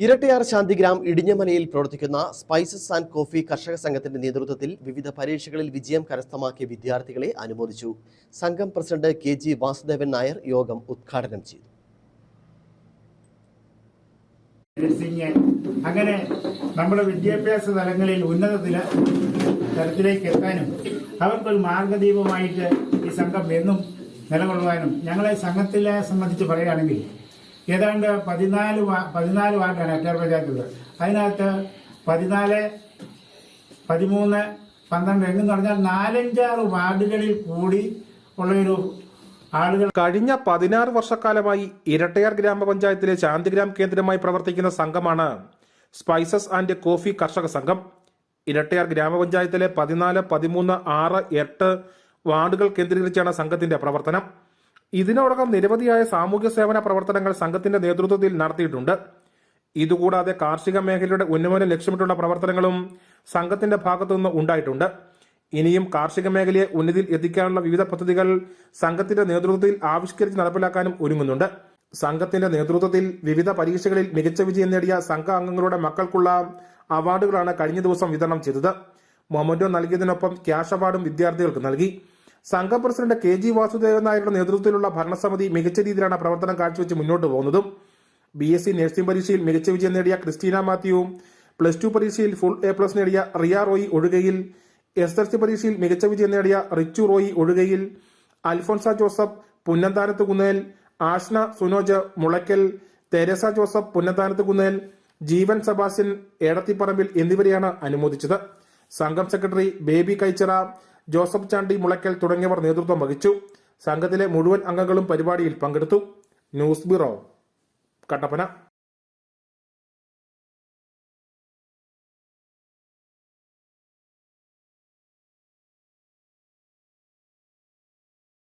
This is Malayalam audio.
ഇരട്ടയാർ ശാന്തിഗ്രാം ഇടിഞ്ഞമലയിൽ പ്രവർത്തിക്കുന്ന സ്പൈസസ് ആൻഡ് കോഫി കർഷക സംഘത്തിന്റെ നേതൃത്വത്തിൽ വിവിധ പരീക്ഷകളിൽ വിജയം കരസ്ഥമാക്കിയ വിദ്യാർത്ഥികളെ അനുമോദിച്ചു. സംഘം president K G Vasudevan Nair യോഗം ഉദ്ഘാടനം ചെയ്തു. അങ്ങനെ നമ്മുടെ വിദ്യാഭ്യാസ തലങ്ങളിൽ ഉന്നത തില തലത്തിലേക്ക് എത്താനും അവർക്കൊരു മാർഗദീപമായിട്ട് ഈ സംഘം എന്നും നിലകൊള്ളുവാനും ഞങ്ങളെ സംഘത്തിലെ സംബന്ധിച്ച് പറയുകയാണെങ്കിൽ ഏതാണ്ട് പതിനാല് പതിനാല് വാർഡാണ് അറ്റാർ പഞ്ചായത്തുള്ളത് അതിനകത്ത് പതിനാല് പതിമൂന്ന് പന്ത്രണ്ട് എന്ന് പറഞ്ഞാൽ നാലഞ്ചാറ് വാർഡുകളിൽ കൂടി ഉള്ളൊരു ആളുകൾ കഴിഞ്ഞ പതിനാറ് വർഷക്കാലമായി ഇരട്ടയാർ ഗ്രാമപഞ്ചായത്തിലെ ശാന്തിഗ്രാം കേന്ദ്രമായി പ്രവർത്തിക്കുന്ന സംഘമാണ് സ്പൈസസ് ആൻഡ് കോഫി കർഷക സംഘം. ഇരട്ടയാർ ഗ്രാമപഞ്ചായത്തിലെ പതിനാല് പതിമൂന്ന് ആറ് എട്ട് വാർഡുകൾ കേന്ദ്രീകരിച്ചാണ് സംഘത്തിന്റെ പ്രവർത്തനം. ഇതിനോടകം നിരവധിയായ സാമൂഹ്യ സേവന പ്രവർത്തനങ്ങൾ സംഘത്തിന്റെ നേതൃത്വത്തിൽ നടത്തിയിട്ടുണ്ട്. ഇതുകൂടാതെ കാർഷിക മേഖലയുടെ ഉന്നമനം ലക്ഷ്യമിട്ടുള്ള പ്രവർത്തനങ്ങളും സംഘത്തിന്റെ ഭാഗത്തുനിന്ന് ഉണ്ടായിട്ടുണ്ട്. ഇനിയും കാർഷിക മേഖലയെ ഉന്നതിയിൽ എത്തിക്കാനുള്ള വിവിധ പദ്ധതികൾ സംഘത്തിന്റെ നേതൃത്വത്തിൽ ആവിഷ്കരിച്ച് നടപ്പിലാക്കാനും ഒരുങ്ങുന്നുണ്ട്. സംഘത്തിന്റെ നേതൃത്വത്തിൽ വിവിധ പരീക്ഷകളിൽ മികച്ച വിജയം നേടിയ സംഘ അംഗങ്ങളുടെ മക്കൾക്കുള്ള അവാർഡുകളാണ് കഴിഞ്ഞ ദിവസം വിതരണം ചെയ്തത്. മൊമന്റോ നൽകിയതിനൊപ്പം ക്യാഷ് അവാർഡും വിദ്യാർത്ഥികൾക്ക് നൽകി. സംഘം പ്രസിഡന്റ് കെ ജി വാസുദേവൻ നായരുടെ നേതൃത്വത്തിലുള്ള ഭരണസമിതി മികച്ച രീതിയിലാണ് പ്രവർത്തനം കാഴ്ചവെച്ച് മുന്നോട്ട് പോകുന്നതും ബി എസ് സി നഴ്സിംഗ് പരീക്ഷയിൽ മികച്ച വിജയം നേടിയ ക്രിസ്റ്റീന മാത്യുവും പ്ലസ് ടു പരീക്ഷയിൽ ഫുൾ എ പ്ലസ് നേടിയ Riya Roy Ozhukayil S L C പരീക്ഷയിൽ മികച്ച വിജയം നേടിയ റിച്ചു റോയി ഒഴുകയിൽ അൽഫോൻസ ജോസഫ് പുന്നന്താനത്ത് കുന്നേൽ ആഷ്ന സുനോജ് മുളയ്ക്കൽ തെരേസ ജോസഫ് പുന്നന്താനത്ത് കുന്നേൽ ജീവൻ സബാസ്യൻ ഏടത്തിപ്പറമ്പിൽ എന്നിവരെയാണ് അനുമോദിച്ചത്. സംഘം സെക്രട്ടറി ബേബി കൈച്ചിറ ജോസഫ് ചാണ്ടി മുളയ്ക്കൽ തുടങ്ങിയവർ നേതൃത്വം വഹിച്ചു. സംഘത്തിലെ മുഴുവൻ അംഗങ്ങളും പരിപാടിയിൽ പങ്കെടുത്തു. News bureau Kattappana.